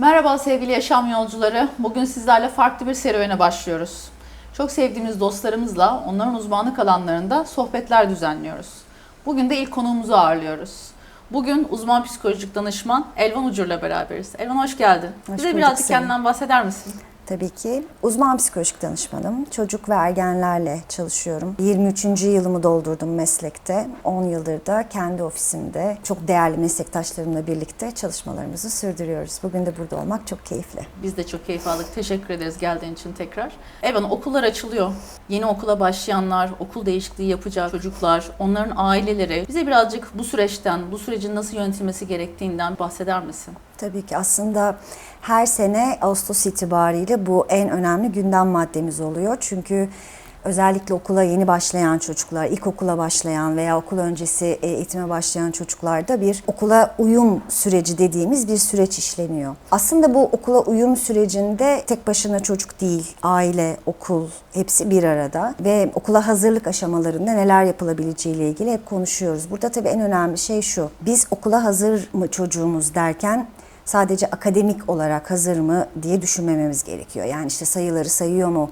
Merhaba sevgili yaşam yolcuları. Bugün sizlerle farklı bir serüvene başlıyoruz. Çok sevdiğimiz dostlarımızla onların uzmanlık alanlarında sohbetler düzenliyoruz. Bugün de ilk konuğumuzu ağırlıyoruz. Bugün uzman psikolojik danışman Elvan Ucur'la beraberiz. Elvan hoş geldin. Hoş Bize birazcık Selin. kendinden bahseder misin? Tabii ki. Uzman psikolojik danışmanım. Çocuk ve ergenlerle çalışıyorum. 23. yılımı doldurdum meslekte. 10 yıldır da kendi ofisimde çok değerli meslektaşlarımla birlikte çalışmalarımızı sürdürüyoruz. Bugün de burada olmak çok keyifli. Biz de çok keyif aldık. Teşekkür ederiz geldiğin için tekrar. Elvan okullar açılıyor. Yeni okula başlayanlar, okul değişikliği yapacak çocuklar, onların aileleri. Bize birazcık bu süreçten, bu sürecin nasıl yönetilmesi gerektiğinden bahseder misin? Tabii ki aslında her sene Ağustos itibariyle bu en önemli gündem maddemiz oluyor. Çünkü özellikle okula yeni başlayan çocuklar, ilkokula başlayan veya okul öncesi e, eğitime başlayan çocuklarda bir okula uyum süreci dediğimiz bir süreç işleniyor. Aslında bu okula uyum sürecinde tek başına çocuk değil, aile, okul hepsi bir arada ve okula hazırlık aşamalarında neler yapılabileceği ile ilgili hep konuşuyoruz. Burada tabii en önemli şey şu. Biz okula hazır mı çocuğumuz derken sadece akademik olarak hazır mı diye düşünmememiz gerekiyor. Yani işte sayıları sayıyor mu?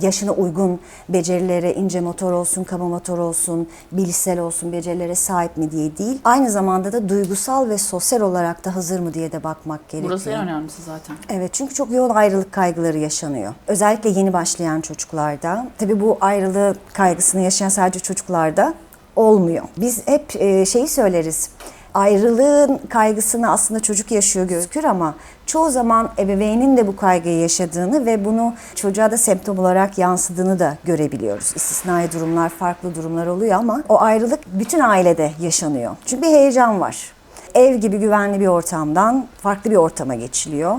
Yaşına uygun becerilere, ince motor olsun, kaba motor olsun, bilişsel olsun becerilere sahip mi diye değil. Aynı zamanda da duygusal ve sosyal olarak da hazır mı diye de bakmak gerekiyor. Burası en önemlisi zaten. Evet çünkü çok yoğun ayrılık kaygıları yaşanıyor. Özellikle yeni başlayan çocuklarda. Tabii bu ayrılık kaygısını yaşayan sadece çocuklarda olmuyor. Biz hep e, şeyi söyleriz. Ayrılığın kaygısını aslında çocuk yaşıyor gözükür ama çoğu zaman ebeveynin de bu kaygıyı yaşadığını ve bunu çocuğa da semptom olarak yansıdığını da görebiliyoruz. İstisnai durumlar, farklı durumlar oluyor ama o ayrılık bütün ailede yaşanıyor. Çünkü bir heyecan var. Ev gibi güvenli bir ortamdan farklı bir ortama geçiliyor.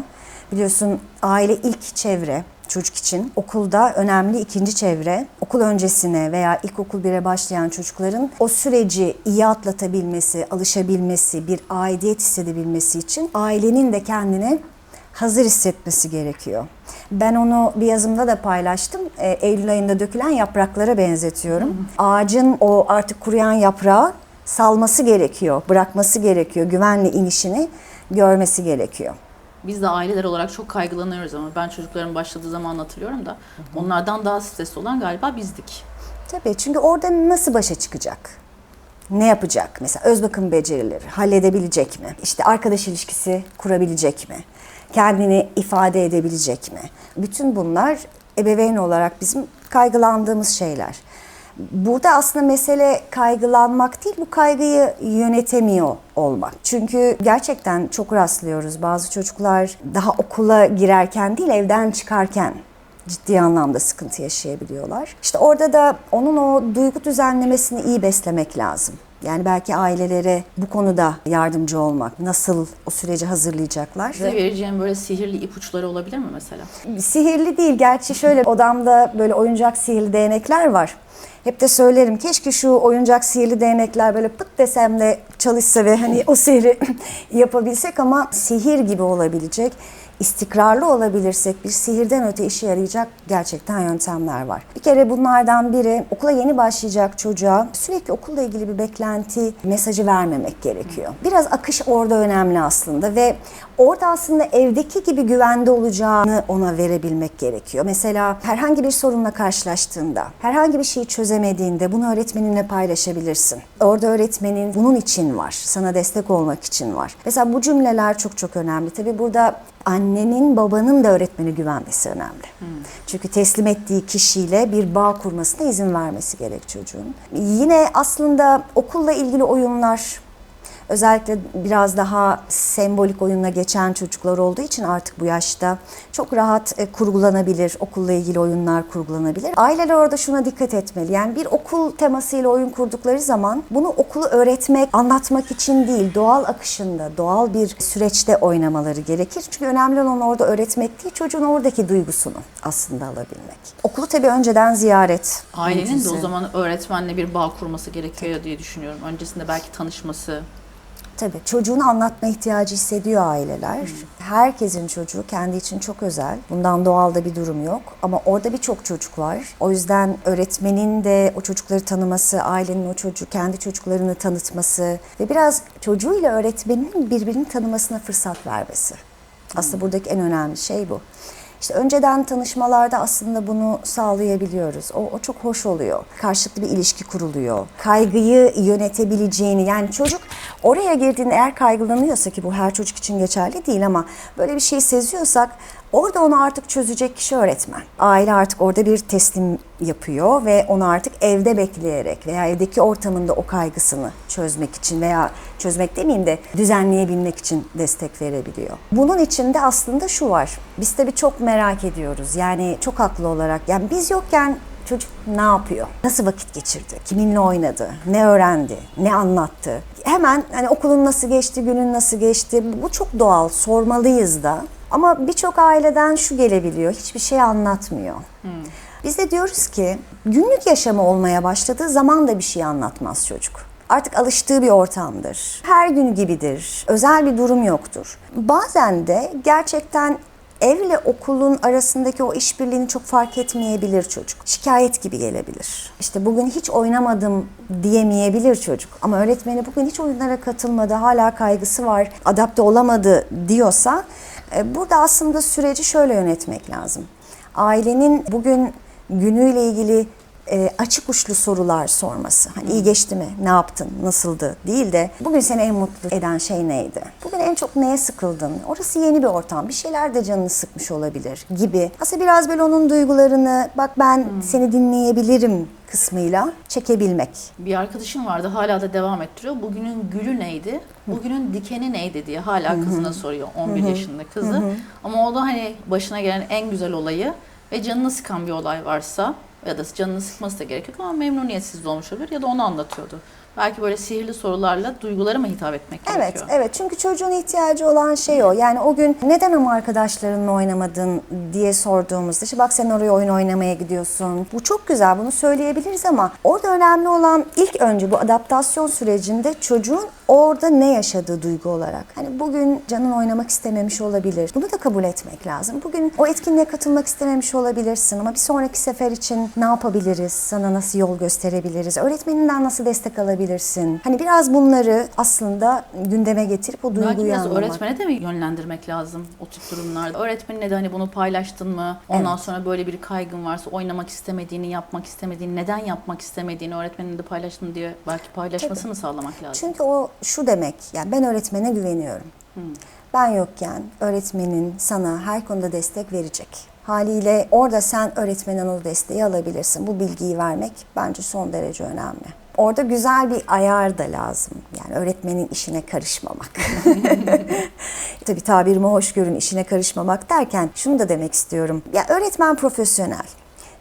Biliyorsun aile ilk çevre çocuk için okulda önemli ikinci çevre. Okul öncesine veya ilkokul 1'e başlayan çocukların o süreci iyi atlatabilmesi, alışabilmesi, bir aidiyet hissedebilmesi için ailenin de kendine hazır hissetmesi gerekiyor. Ben onu bir yazımda da paylaştım. E, Eylül ayında dökülen yapraklara benzetiyorum. Ağacın o artık kuruyan yaprağı salması gerekiyor, bırakması gerekiyor, güvenli inişini görmesi gerekiyor. Biz de aileler olarak çok kaygılanıyoruz ama ben çocukların başladığı zaman hatırlıyorum da onlardan daha stresli olan galiba bizdik. Tabii çünkü orada nasıl başa çıkacak? Ne yapacak? Mesela öz bakım becerileri halledebilecek mi? İşte arkadaş ilişkisi kurabilecek mi? Kendini ifade edebilecek mi? Bütün bunlar ebeveyn olarak bizim kaygılandığımız şeyler. Burada aslında mesele kaygılanmak değil, bu kaygıyı yönetemiyor olmak. Çünkü gerçekten çok rastlıyoruz. Bazı çocuklar daha okula girerken değil, evden çıkarken ciddi anlamda sıkıntı yaşayabiliyorlar. İşte orada da onun o duygu düzenlemesini iyi beslemek lazım. Yani belki ailelere bu konuda yardımcı olmak, nasıl o süreci hazırlayacaklar. Size vereceğim böyle sihirli ipuçları olabilir mi mesela? Sihirli değil. Gerçi şöyle odamda böyle oyuncak sihirli değnekler var. Hep de söylerim keşke şu oyuncak sihirli değnekler böyle pıt desem de çalışsa ve hani o sihri yapabilsek ama sihir gibi olabilecek, istikrarlı olabilirsek bir sihirden öte işe yarayacak gerçekten yöntemler var. Bir kere bunlardan biri okula yeni başlayacak çocuğa sürekli okulla ilgili bir beklenti mesajı vermemek gerekiyor. Biraz akış orada önemli aslında ve orada aslında evdeki gibi güvende olacağını ona verebilmek gerekiyor. Mesela herhangi bir sorunla karşılaştığında, herhangi bir şeyi çözemediğinde bunu öğretmeninle paylaşabilirsin. Orada öğretmenin bunun için var, sana destek olmak için var. Mesela bu cümleler çok çok önemli. Tabii burada annenin babanın da öğretmeni güvenmesi önemli. Çünkü teslim ettiği kişiyle bir bağ kurmasına izin vermesi gerek çocuğun. Yine aslında okulla ilgili oyunlar Özellikle biraz daha sembolik oyunla geçen çocuklar olduğu için artık bu yaşta çok rahat e, kurgulanabilir, okulla ilgili oyunlar kurgulanabilir. Aileler orada şuna dikkat etmeli. Yani bir okul temasıyla oyun kurdukları zaman bunu okulu öğretmek, anlatmak için değil, doğal akışında, doğal bir süreçte oynamaları gerekir. Çünkü önemli olan orada öğretmek değil, çocuğun oradaki duygusunu aslında alabilmek. Okulu tabii önceden ziyaret. Ailenin de o zaman öğretmenle bir bağ kurması gerekiyor diye düşünüyorum. Öncesinde belki tanışması. Tabii çocuğunu anlatma ihtiyacı hissediyor aileler. Herkesin çocuğu kendi için çok özel. Bundan doğal da bir durum yok. Ama orada birçok çocuk var. O yüzden öğretmenin de o çocukları tanıması, ailenin o çocuğu kendi çocuklarını tanıtması ve biraz çocuğuyla öğretmenin birbirini tanımasına fırsat vermesi. Aslında buradaki en önemli şey bu. İşte önceden tanışmalarda aslında bunu sağlayabiliyoruz. O, o çok hoş oluyor. Karşılıklı bir ilişki kuruluyor. Kaygıyı yönetebileceğini yani çocuk oraya girdiğinde eğer kaygılanıyorsa ki bu her çocuk için geçerli değil ama böyle bir şey seziyorsak orada onu artık çözecek kişi öğretmen. Aile artık orada bir teslim yapıyor ve onu artık evde bekleyerek veya evdeki ortamında o kaygısını çözmek için veya çözmek demeyeyim de düzenleyebilmek için destek verebiliyor. Bunun içinde aslında şu var. Biz tabii çok merak ediyoruz. Yani çok haklı olarak. Yani biz yokken çocuk ne yapıyor? Nasıl vakit geçirdi? Kiminle oynadı? Ne öğrendi? Ne anlattı? Hemen hani okulun nasıl geçti, günün nasıl geçti? Bu çok doğal. Sormalıyız da. Ama birçok aileden şu gelebiliyor. Hiçbir şey anlatmıyor. Biz de diyoruz ki günlük yaşamı olmaya başladığı zaman da bir şey anlatmaz çocuk. Artık alıştığı bir ortamdır. Her gün gibidir. Özel bir durum yoktur. Bazen de gerçekten evle okulun arasındaki o işbirliğini çok fark etmeyebilir çocuk. Şikayet gibi gelebilir. İşte bugün hiç oynamadım diyemeyebilir çocuk. Ama öğretmeni bugün hiç oyunlara katılmadı, hala kaygısı var, adapte olamadı diyorsa e, burada aslında süreci şöyle yönetmek lazım. Ailenin bugün günüyle ilgili e, açık uçlu sorular sorması. Hani iyi geçti mi? Ne yaptın? Nasıldı? Değil de bugün seni en mutlu eden şey neydi? Bugün en çok neye sıkıldın? Orası yeni bir ortam. Bir şeyler de canını sıkmış olabilir gibi. Aslında biraz böyle onun duygularını bak ben seni dinleyebilirim kısmıyla çekebilmek. Bir arkadaşım vardı hala da devam ettiriyor. Bugünün gülü neydi? Bugünün dikeni neydi diye hala kızına soruyor. 11 yaşında kızı. Ama o da hani başına gelen en güzel olayı ve canını sıkan bir olay varsa ya da canını sıkması da gerek yok ama memnuniyetsiz olmuş olabilir ya da onu anlatıyordu. Belki böyle sihirli sorularla duygulara mı hitap etmek Evet, gerekiyor? evet. Çünkü çocuğun ihtiyacı olan şey o. Yani o gün neden ama arkadaşlarınla oynamadın diye sorduğumuzda işte bak sen oraya oyun oynamaya gidiyorsun. Bu çok güzel bunu söyleyebiliriz ama orada önemli olan ilk önce bu adaptasyon sürecinde çocuğun orada ne yaşadığı duygu olarak. Hani bugün canın oynamak istememiş olabilir. Bunu da kabul etmek lazım. Bugün o etkinliğe katılmak istememiş olabilirsin ama bir sonraki sefer için ne yapabiliriz? Sana nasıl yol gösterebiliriz? Öğretmeninden nasıl destek alabilirsin? Hani biraz bunları aslında gündeme getirip o Belki duyguyu biraz anlamak. öğretmene de mi yönlendirmek lazım o tip durumlarda? Öğretmenine de hani bunu paylaştın mı? Ondan Evet. sonra böyle bir kaygın varsa oynamak istemediğini, yapmak istemediğini, neden yapmak istemediğini öğretmenine de paylaştın diye belki paylaşmasını sağlamak lazım. Çünkü o şu demek, yani ben öğretmene güveniyorum. Ben yokken öğretmenin sana her konuda destek verecek. Haliyle orada sen öğretmenden o desteği alabilirsin. Bu bilgiyi vermek bence son derece önemli. Orada güzel bir ayar da lazım. Yani öğretmenin işine karışmamak. Tabii tabirimi hoş görün işine karışmamak derken şunu da demek istiyorum. Ya öğretmen profesyonel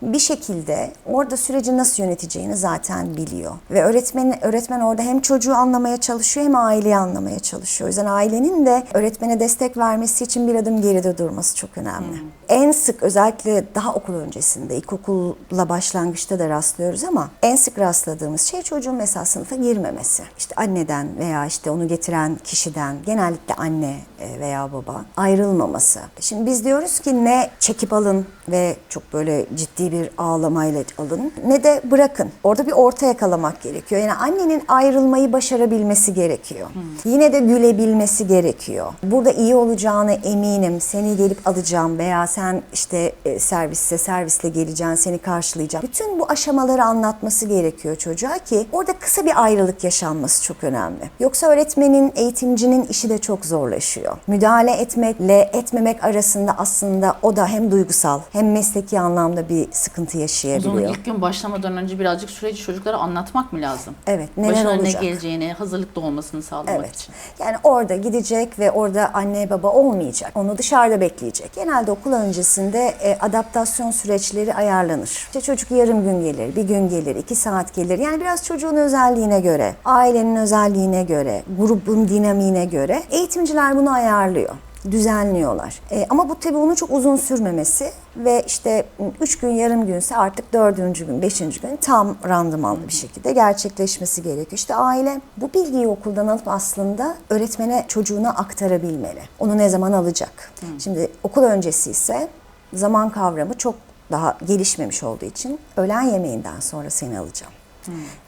bir şekilde orada süreci nasıl yöneteceğini zaten biliyor. Ve öğretmen öğretmen orada hem çocuğu anlamaya çalışıyor hem aileyi anlamaya çalışıyor. O yüzden ailenin de öğretmene destek vermesi için bir adım geride durması çok önemli. En sık özellikle daha okul öncesinde, ilkokulla başlangıçta da rastlıyoruz ama en sık rastladığımız şey çocuğun mesela sınıfa girmemesi. İşte anneden veya işte onu getiren kişiden, genellikle anne e, veya baba ayrılmaması. Şimdi biz diyoruz ki ne çekip alın ve çok böyle ciddi bir ağlamayla alın ne de bırakın. Orada bir orta yakalamak gerekiyor. Yani annenin ayrılmayı başarabilmesi gerekiyor. Yine de gülebilmesi gerekiyor. Burada iyi olacağına eminim. Seni gelip alacağım veya sen işte e, servisse servisle geleceğim, seni karşılayacağım. Bütün bu aşamaları anlatması gerekiyor çocuğa ki orada kısa bir ayrılık yaşanması çok önemli. Yoksa öğretmenin, eğitimcinin işi de çok zorlaşıyor. Müdahale etmekle etmemek arasında aslında o da hem duygusal hem mesleki anlamda bir sıkıntı O zaman yaşayabiliyor. ilk gün başlamadan önce birazcık süreci çocuklara anlatmak mı lazım? Evet, neler Başına olacak? ne geleceğini, hazırlıklı olmasını sağlamak Evet. için. Yani orada gidecek ve orada anne baba olmayacak. Onu dışarıda bekleyecek. Genelde okul öncesinde e, adaptasyon süreçleri ayarlanır. İşte çocuk yarım gün gelir, bir gün gelir, iki saat gelir. Yani biraz çocuğun özelliğine göre, ailenin özelliğine göre, grubun dinamiğine göre eğitimciler bunu ayarlıyor düzenliyorlar. E, ama bu tabii bunun çok uzun sürmemesi ve işte üç gün yarım günse artık dördüncü gün, beşinci gün tam randımanlı bir şekilde gerçekleşmesi gerekiyor. İşte aile bu bilgiyi okuldan alıp aslında öğretmene çocuğuna aktarabilmeli. Onu ne zaman alacak? Şimdi okul öncesi ise zaman kavramı çok daha gelişmemiş olduğu için öğlen yemeğinden sonra seni alacağım.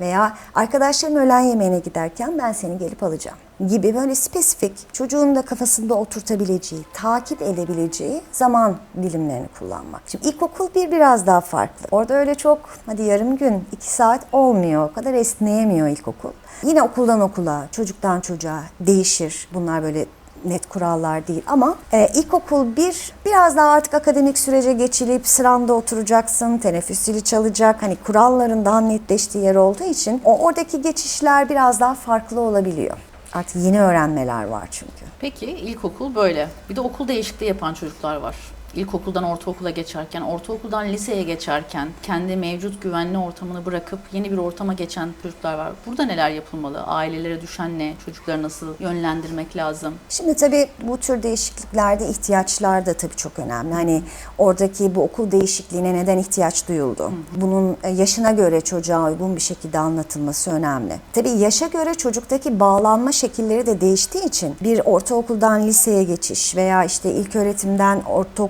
Veya arkadaşların öğlen yemeğine giderken ben seni gelip alacağım gibi böyle spesifik çocuğun da kafasında oturtabileceği, takip edebileceği zaman dilimlerini kullanmak. Şimdi ilkokul bir biraz daha farklı. Orada öyle çok hadi yarım gün, iki saat olmuyor. O kadar esneyemiyor ilkokul. Yine okuldan okula, çocuktan çocuğa değişir. Bunlar böyle net kurallar değil ama e, ilkokul bir biraz daha artık akademik sürece geçilip sıranda oturacaksın, teneffüs zili çalacak. Hani kuralların daha netleştiği yer olduğu için o oradaki geçişler biraz daha farklı olabiliyor. Artık yeni öğrenmeler var çünkü. Peki ilkokul böyle. Bir de okul değişikliği yapan çocuklar var. İlkokuldan ortaokula geçerken, ortaokuldan liseye geçerken kendi mevcut güvenli ortamını bırakıp yeni bir ortama geçen çocuklar var. Burada neler yapılmalı? Ailelere düşen ne? Çocukları nasıl yönlendirmek lazım? Şimdi tabii bu tür değişikliklerde ihtiyaçlar da tabii çok önemli. Hani oradaki bu okul değişikliğine neden ihtiyaç duyuldu? Bunun e, yaşına göre çocuğa uygun bir şekilde anlatılması önemli. Tabii yaşa göre çocuktaki bağlanma şekilleri de değiştiği için bir ortaokuldan liseye geçiş veya işte ilk öğretimden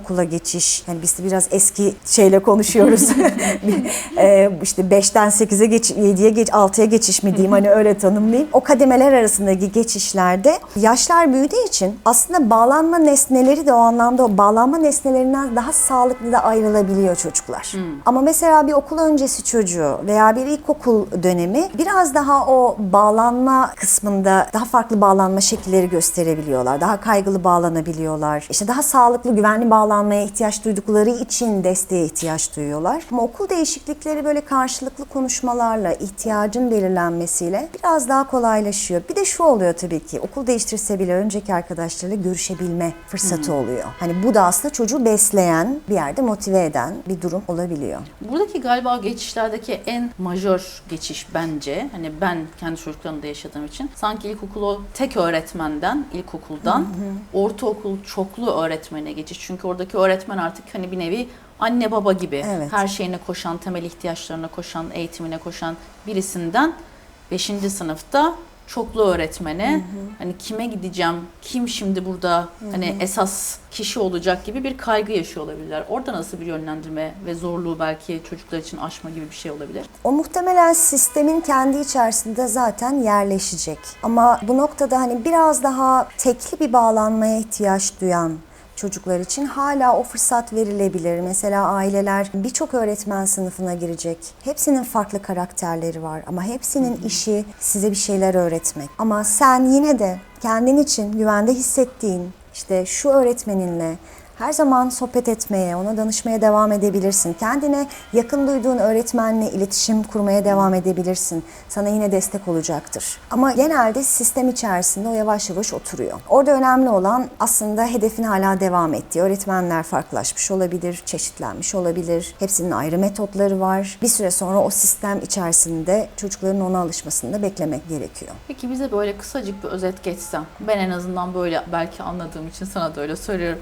ortaokula geçiş. Yani biz de biraz eski şeyle konuşuyoruz. e, işte 5'ten 8'e geç, 7'ye geç, 6'ya geçiş mi diyeyim hani öyle tanımlayayım. O kademeler arasındaki geçişlerde yaşlar büyüdüğü için aslında bağlanma nesneleri de o anlamda o bağlanma nesnelerinden daha sağlıklı da ayrılabiliyor çocuklar. Ama mesela bir okul öncesi çocuğu veya bir ilkokul dönemi biraz daha o bağlanma kısmında daha farklı bağlanma şekilleri gösterebiliyorlar. Daha kaygılı bağlanabiliyorlar. İşte daha sağlıklı, güvenli bağlanmaya ihtiyaç duydukları için desteğe ihtiyaç duyuyorlar. Ama okul değişiklikleri böyle karşılıklı konuşmalarla, ihtiyacın belirlenmesiyle biraz daha kolaylaşıyor. Bir de şu oluyor tabii ki okul değiştirse bile önceki arkadaşlarıyla görüşebilme fırsatı oluyor. Hani bu da aslında çocuğu besleyen, bir yerde motive eden bir durum olabiliyor. Buradaki galiba geçişlerdeki en majör geçiş bence hani ben kendi çocuklarımda yaşadığım için sanki ilkokulu tek öğretmenden ilkokuldan ortaokul çoklu öğretmene geçiş. Çünkü oradaki öğretmen artık hani bir nevi anne baba gibi Evet. her şeyine koşan, temel ihtiyaçlarına koşan, eğitimine koşan birisinden 5. sınıfta çoklu öğretmene hani kime gideceğim, kim şimdi burada hani esas kişi olacak gibi bir kaygı yaşıyor olabilirler. Orada nasıl bir yönlendirme ve zorluğu belki çocuklar için aşma gibi bir şey olabilir. O muhtemelen sistemin kendi içerisinde zaten yerleşecek. Ama bu noktada hani biraz daha tekli bir bağlanmaya ihtiyaç duyan çocuklar için hala o fırsat verilebilir. Mesela aileler birçok öğretmen sınıfına girecek. Hepsinin farklı karakterleri var ama hepsinin işi size bir şeyler öğretmek. Ama sen yine de kendin için güvende hissettiğin işte şu öğretmeninle her zaman sohbet etmeye, ona danışmaya devam edebilirsin. Kendine yakın duyduğun öğretmenle iletişim kurmaya devam edebilirsin. Sana yine destek olacaktır. Ama genelde sistem içerisinde o yavaş yavaş oturuyor. Orada önemli olan aslında hedefin hala devam ettiği. Öğretmenler farklılaşmış olabilir, çeşitlenmiş olabilir. Hepsinin ayrı metotları var. Bir süre sonra o sistem içerisinde çocukların ona alışmasını da beklemek gerekiyor. Peki bize böyle kısacık bir özet geçsen. Ben en azından böyle belki anladığım için sana da öyle söylüyorum.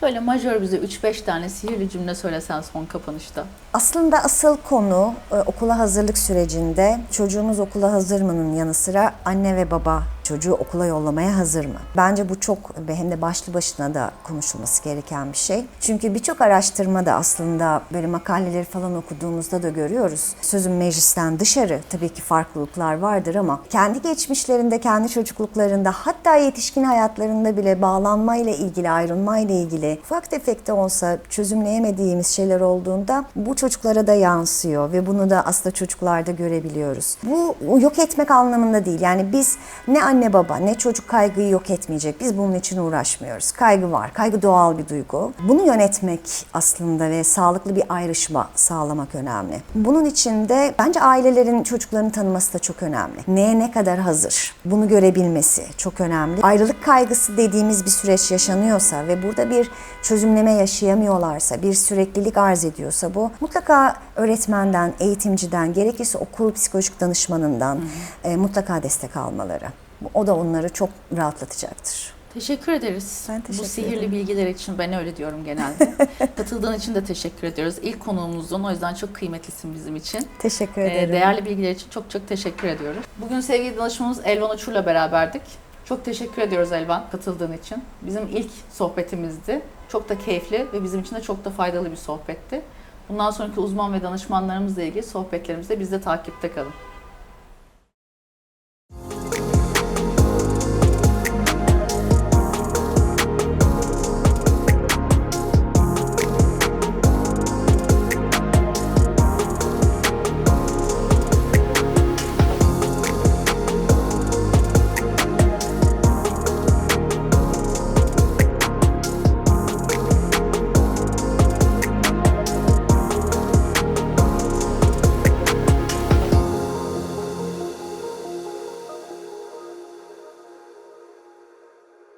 Şöyle majör bize 3-5 tane sihirli cümle söylesen son kapanışta. Aslında asıl konu e, okula hazırlık sürecinde çocuğumuz okula hazır mı'nın yanı sıra anne ve baba çocuğu okula yollamaya hazır mı? Bence bu çok hem de başlı başına da konuşulması gereken bir şey. Çünkü birçok araştırma da aslında böyle makaleleri falan okuduğumuzda da görüyoruz. Sözün meclisten dışarı tabii ki farklılıklar vardır ama kendi geçmişlerinde, kendi çocukluklarında hatta yetişkin hayatlarında bile bağlanmayla ilgili, ayrılmayla ilgili ufak tefek de olsa çözümleyemediğimiz şeyler olduğunda bu çocuklara da yansıyor ve bunu da aslında çocuklarda görebiliyoruz. Bu yok etmek anlamında değil. Yani biz ne anne baba ne çocuk kaygıyı yok etmeyecek. Biz bunun için uğraşmıyoruz. Kaygı var. Kaygı doğal bir duygu. Bunu yönetmek aslında ve sağlıklı bir ayrışma sağlamak önemli. Bunun için de bence ailelerin çocuklarını tanıması da çok önemli. Neye ne kadar hazır? Bunu görebilmesi çok önemli. Ayrılık kaygısı dediğimiz bir süreç yaşanıyorsa ve burada bir çözümleme yaşayamıyorlarsa, bir süreklilik arz ediyorsa bu mutlaka öğretmenden, eğitimciden, gerekirse okul psikolojik danışmanından e, mutlaka destek almaları. O da onları çok rahatlatacaktır. Teşekkür ederiz. Ben Bu teşekkür sihirli ederim. bilgiler için ben öyle diyorum genelde. Katıldığın için de teşekkür ediyoruz. İlk konuğumuzdan o yüzden çok kıymetlisin bizim için. Teşekkür Ee, ederim. değerli bilgiler için çok çok teşekkür ediyoruz. Bugün sevgili danışmanımız Elvan Uçur'la beraberdik. Çok teşekkür ediyoruz Elvan katıldığın için. Bizim ilk sohbetimizdi. Çok da keyifli ve bizim için de çok da faydalı bir sohbetti. Bundan sonraki uzman ve danışmanlarımızla ilgili sohbetlerimizde biz de takipte kalın.